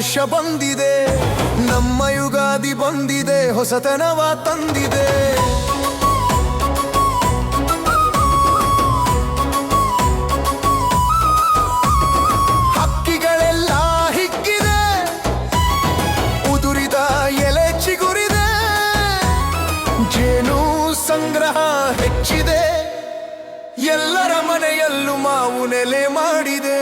ವರ್ಷ ಬಂದಿದೆ, ನಮ್ಮ ಯುಗಾದಿ ಬಂದಿದೆ, ಹೊಸತನವ ತಂದಿದೆ. ಹಕ್ಕಿಗಳೆಲ್ಲ ಹಿಕ್ಕಿದೆ ಉದುರಿದ ಎಲೆ ಚಿಗುರಿದೆ, ಜೇನು ಸಂಗ್ರಹ ಹೆಚ್ಚಿದೆ, ಎಲ್ಲರ ಮನೆಯಲ್ಲೂ ಮಾವು ನೆಲೆ ಮಾಡಿದೆ.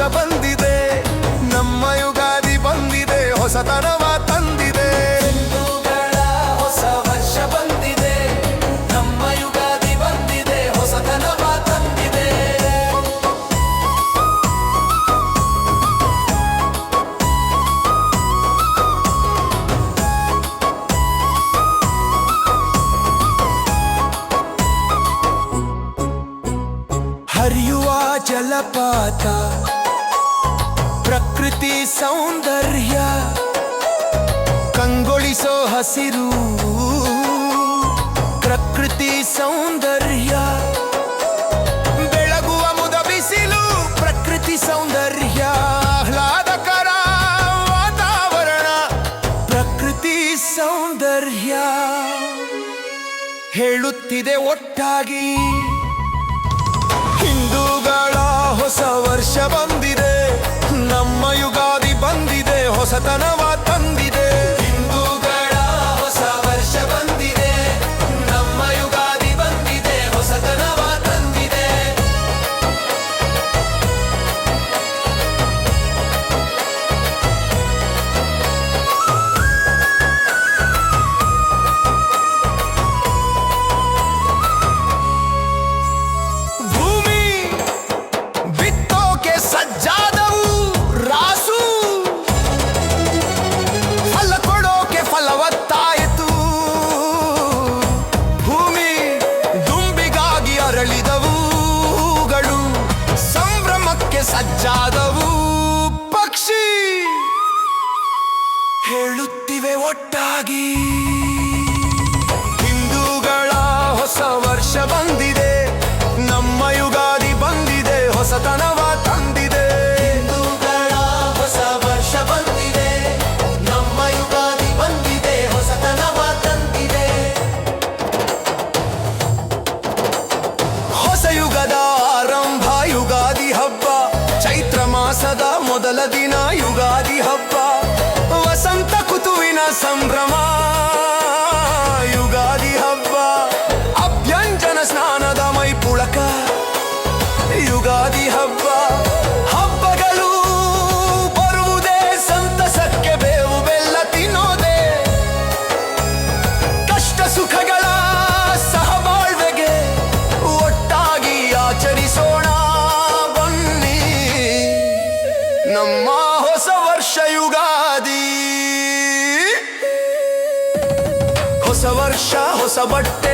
ವರ್ಷ ಬಂದಿದೆ, ನಮ್ಮ ಯುಗಾದಿ ಬಂದಿದೆ, ಹೊಸತನವ ತಂದಿದೆ. ಹೊಸ ವರ್ಷ ಬಂದಿದೆ, ನಮ್ಮ ಯುಗಾದಿ ಬಂದಿದೆ, ಹೊಸತನವ ತಂದಿದೆ. ಹರಿಯುವ ಜಲಪಾತ ಸೌಂದರ್ಯ, ಕಂಗೊಳಿಸೋ ಹಸಿರು, ಪ್ರಕೃತಿ ಸೌಂದರ್ಯ. ಬೆಳಗುವ ಮುದ ಬಿಸಿಲು ಪ್ರಕೃತಿ ಸೌಂದರ್ಯ. ಆಹ್ಲಾದಕರ ವಾತಾವರಣ, ಪ್ರಕೃತಿ ಸೌಂದರ್ಯ. ಹೇಳುತ್ತಿದೆ ಒಟ್ಟಾಗಿ, ಹಿಂದೂಗಳ ಹೊಸ ವರ್ಷ ಬಂದಿದೆ. ನಮ್ಮ ಯುಗಾದಿ ಬಂದಿದೆ ಹೊಸತನವ ತಂದಿದೆ. ಒಟ್ಟಾಗಿ ಹಿಂದೂಗಳ ಹೊಸ ವರ್ಷ ಬಂದಿದೆ. ಹೊಸ ಬಟ್ಟೆ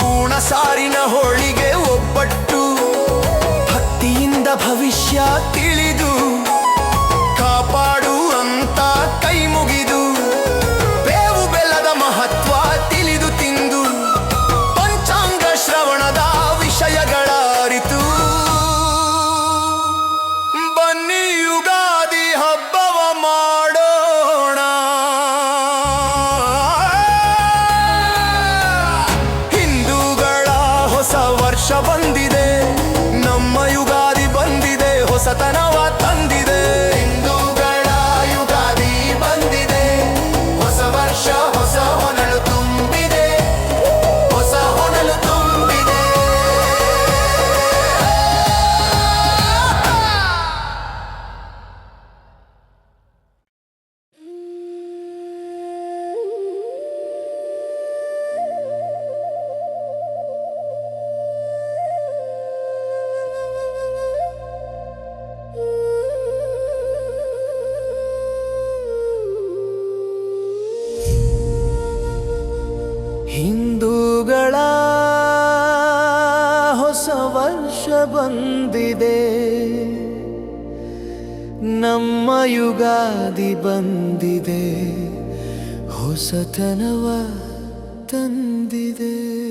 ಪೂರ್ಣ ಸಾರಿನ ಹೋಳಿಗೆ ಒಬ್ಬಟ್ಟು. ಭಕ್ತಿಯಿಂದ ಭವಿಷ್ಯ ಬಂದಿದೆ. ನಮ್ಮ ಯುಗಾದಿ ಬಂದಿದೆ. ಹೊಸತನವ ತಂದಿದೆ.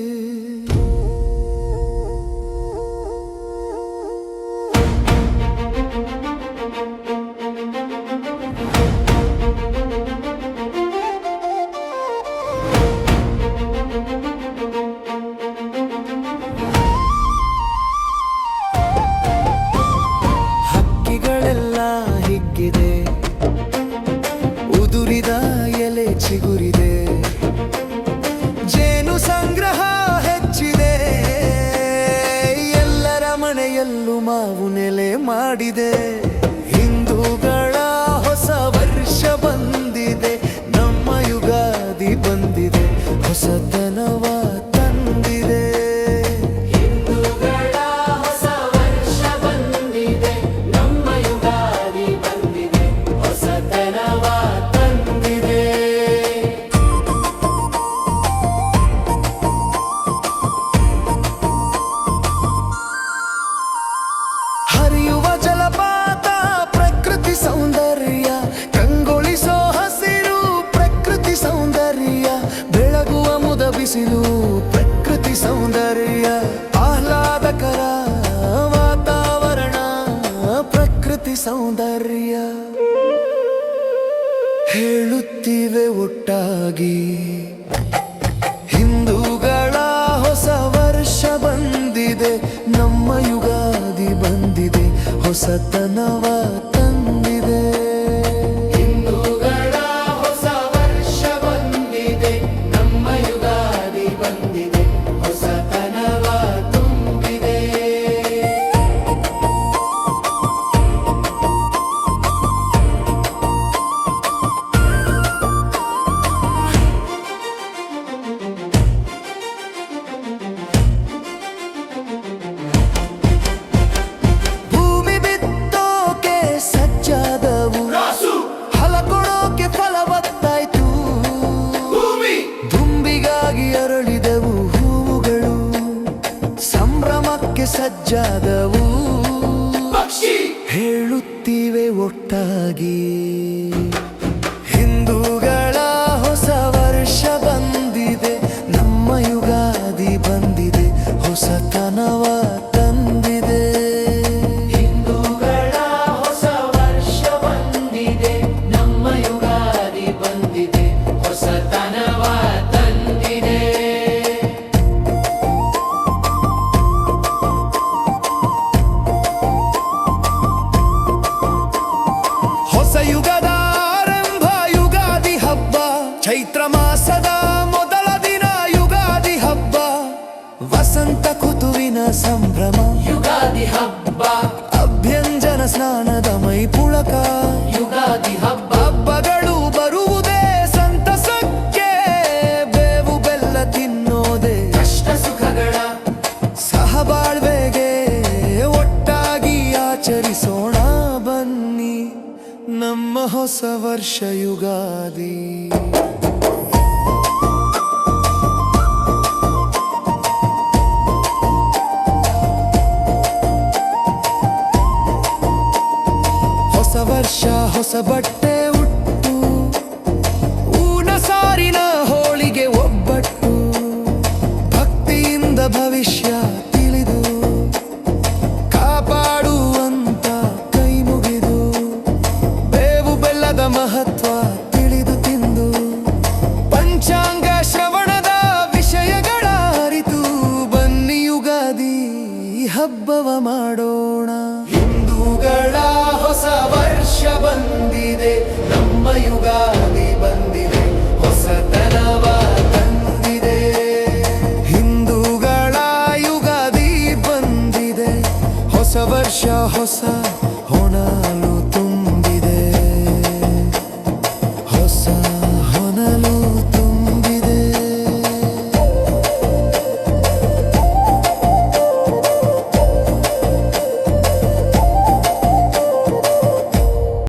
ಮಾಡಿದೆ. ಹೊಸತನವ ಸಜ್ಜಾದವು ಯುಗಾದಿ ಹಬ್ಬ. ಅಭ್ಯಂಜನ ಸ್ನಾನದ ಮೈ ಪುಳಕ ಯುಗಾದಿ ಹಬ್ಬ. ಹಬ್ಬಗಳು ಬರುವುದೇ ಸಂತಸಕ್ಕೆ. ಬೇವು ಬೆಲ್ಲ ತಿನ್ನೋದೆ ಕಷ್ಟ ಸುಖಗಳ. ಸಹಬಾಳ್ವೆಗೆ ಒಟ್ಟಾಗಿ ಆಚರಿಸೋಣ ಬನ್ನಿ ನಮ್ಮ ಹೊಸ ವರ್ಷ ಯುಗಾದಿ. ಹೊಸ ಬಟ್ಟೆ ಉಟ್ಟು, ಊನ ಸಾರಿನ ಹೋಳಿಗೆ ಒಬ್ಬಟ್ಟು, ಭಕ್ತಿಯಿಂದ ಭವಿಷ್ಯ ತಿಳಿದು ಕಾಪಾಡುವಂತ ಕೈ ಮುಗಿದು, ಬೇವು ಬೆಲ್ಲದ ಮಹತ್ವ ತಿಳಿದು ತಿಂದು, ಪಂಚಾಂಗ ಶ್ರವಣದ ವಿಷಯಗಳ ಅರಿತು ಬನ್ನಿ ಯುಗಾದಿ ಹಬ್ಬವ ಮಾಡೋಣ ಯುಗಾಗಿ ಬಂದಿದೆ ಹೊಸತನವ ತಂದಿದೆ. ಹಿಂದೂಗಳ ಯುಗಾದಿ ಬಂದಿದೆ ಹೊಸ ವರ್ಷ ಹೊಸ ಹೊಣಲು